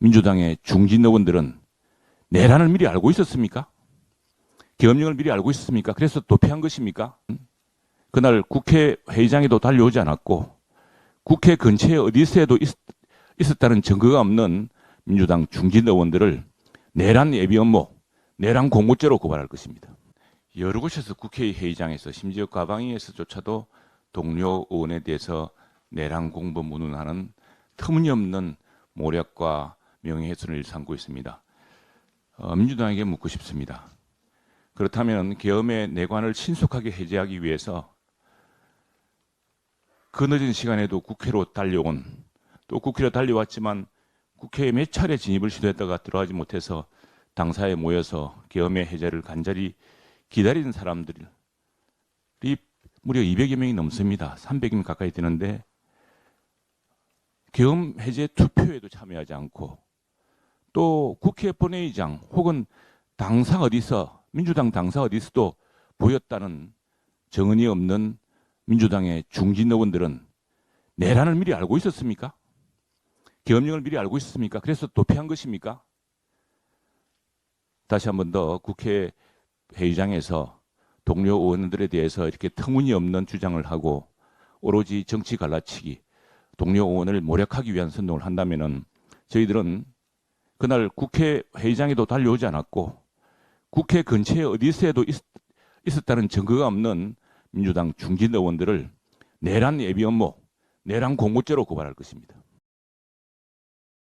민주당의 중진 의원들은 내란을 미리 알고 있었습니까? 계엄령을 미리 알고 있었습니까? 그래서 도피한 것입니까? 그날 국회 회의장에도 달려오지 않았고 국회 근처에 어디서에도 있, 있었다는 증거가 없는 민주당 중진 의원들을 내란 예비 업무, 내란 공모죄로 고발할 것입니다. 여러 곳에서 국회 회의장에서 심지어 가방위에서조차도 동료 의원에 대해서 내란 공범 문운하는 터무니없는 모략과 명예훼손을 일삼고 있습니다. 어, 민주당에게 묻고 싶습니다. 그렇다면 계엄의 내관을 신속하게 해제하기 위해서 그 늦은 시간에도 국회로 달려온 또 국회로 달려왔지만 국회에 몇 차례 진입을 시도했다가 들어가지 못해서 당사에 모여서 계엄의 해제를 간절히 기다리는 사람들이 무려 200여 명이 넘습니다. 300명 가까이 되는데 계엄 해제 투표에도 참여하지 않고 또 국회 본회의장 혹은 당사 어디서 민주당 당사 어디서도 보였다는 정언이 없는 민주당의 중진 의원들은 내란을 미리 알고 있었습니까? 계엄령을 미리 알고 있었습니까? 그래서 도피한 것입니까? 다시 한 번 더 국회 회의장에서 동료 의원들에 대해서 이렇게 터무니없는 주장을 하고 오로지 정치 갈라치기, 동료 의원을 모략하기 위한 선동을 한다면은 저희들은 그날 국회 회의장에도 달려오지 않았고 국회 근처에 어디서에도 있, 있었다는 증거가 없는 민주당 중진 의원들을 내란 예비 업무, 내란 공모죄로 고발할 것입니다.